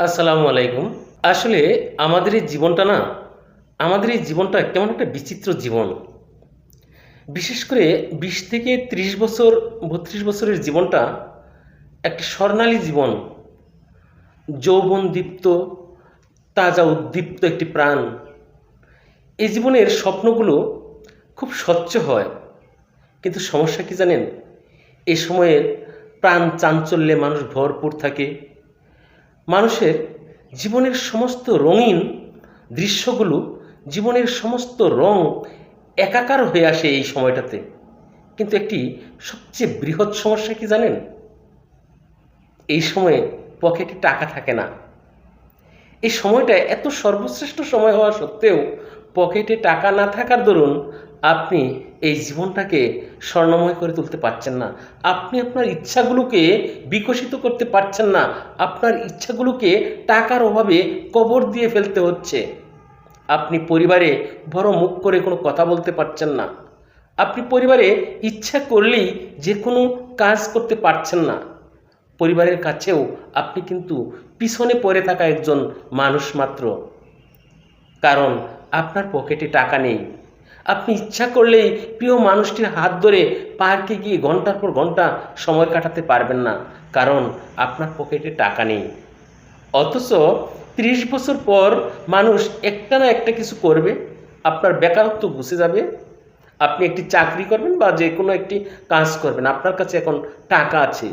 আসসালামু আলাইকুম। আসলে আমাদের এই জীবনটা না, আমাদের এই জীবনটা কেমন একটা বিচিত্র জীবন। বিশেষ করে বিশ থেকে ত্রিশ বছর, বত্রিশ বছরের জীবনটা একটা স্বর্ণালী জীবন। যৌবন দীপ্ত, তাজা উদ্দীপ্ত একটি প্রাণ। এই জীবনের স্বপ্নগুলো খুব স্বচ্ছ হয়। কিন্তু সমস্যা কি জানেন? এ সময়ের প্রাণ চাঞ্চল্যে মানুষ ভরপুর থাকে। মানুষের জীবনের সমস্ত রঙিন দৃশ্যগুলো, জীবনের সমস্ত রং একাকার হয়ে আসে এই সময়টাতে। কিন্তু একটি সবচেয়ে বৃহৎ সমস্যা কি জানেন? এই সময়ে পকেটে টাকা থাকে না। এই সময়টা এত সর্বশ্রেষ্ঠ সময় হওয়া সত্ত্বেও পকেটে টাকা না থাকার দরুন আপনি এই জীবনটাকে স্বর্ণময় করে তুলতে পারছেন না। আপনি আপনার ইচ্ছাগুলোকে বিকশিত করতে পারছেন না। আপনার ইচ্ছাগুলোকে টাকার অভাবে কবর দিয়ে ফেলতে হচ্ছে। আপনি পরিবারে বড় মুখ করে কোনো কথা বলতে পারছেন না। আপনি পরিবারে ইচ্ছা করলেই যে কোনো কাজ করতে পারছেন না। পরিবারের কাছেও আপনি কিন্তু পিছনে পড়ে থাকা একজন মানুষ মাত্র। কারণ আপনার পকেটে টাকা নেই। আপনি ইচ্ছা করলেই প্রিয় মানুষটির হাত ধরে পার্কে গিয়ে ঘণ্টার পর ঘণ্টা সময় কাটাতে পারবেন না, কারণ আপনার পকেটে টাকা নেই। অথচ ত্রিশ বছর পর মানুষ একটা না একটা কিছু করবে, আপনার বেকারত্ব ঘুষে যাবে। আপনি একটি চাকরি করবেন বা যে কোনো একটি কাজ করবেন, আপনার কাছে এখন টাকা আছে।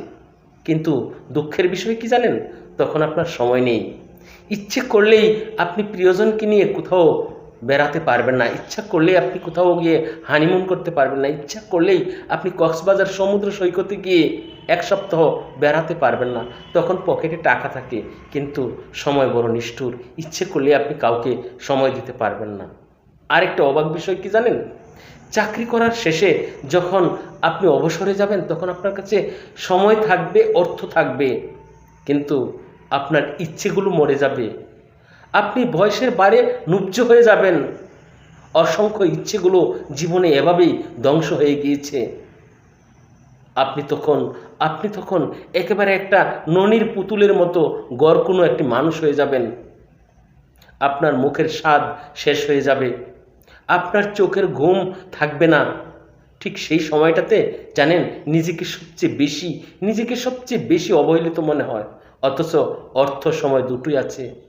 কিন্তু দুঃখের বিষয় কি জানেন? তখন আপনার সময় নেই। ইচ্ছে করলেই আপনি প্রিয়জনকে নিয়ে কোথাও বেড়াতে পারবেন না। ইচ্ছা করলেই আপনি কোথাও গিয়ে হানিমুন করতে পারবেন না। ইচ্ছা করলেই আপনি কক্সবাজার সমুদ্র সৈকতে গিয়ে এক সপ্তাহ বেড়াতে পারবেন না। তখন পকেটে টাকা থাকে, কিন্তু সময় বড় নিষ্ঠুর। ইচ্ছে করলে আপনি কাউকে সময় দিতে পারবেন না। আরেকটা অবাক বিষয় কি জানেন? চাকরি করার শেষে যখন আপনি অবসরে যাবেন, তখন আপনার কাছে সময় থাকবে, অর্থ থাকবে, কিন্তু আপনার ইচ্ছেগুলো মরে যাবে। আপনি বয়সের বারে নুব্জ হয়ে যাবেন। অসংখ্য ইচ্ছেগুলো জীবনে এভাবেই ধ্বংস হয়ে গিয়েছে। আপনি তখন আপনি তখন একেবারে একটা ননির পুতুলের মতো গড় কোনো একটি মানুষ হয়ে যাবেন। আপনার মুখের স্বাদ শেষ হয়ে যাবে। আপনার চোখের ঘুম থাকবে না। ঠিক সেই সময়টাতে, জানেন, নিজেকে সবচেয়ে বেশি, নিজেকে সবচেয়ে বেশি অবহেলিত মনে হয়। অথচ অর্থ সময় দুটোই আছে।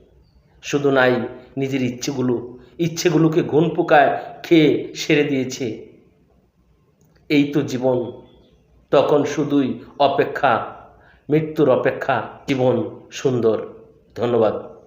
শুধু নাই, নিজের ইচ্ছেগুলো, ইচ্ছেগুলোকে ঘুণ পোকায় খেয়ে সেরে দিয়েছে। এই তো জীবন, তখন শুধুই অপেক্ষা, মৃত্যুর অপেক্ষা জীবন সুন্দর। ধন্যবাদ।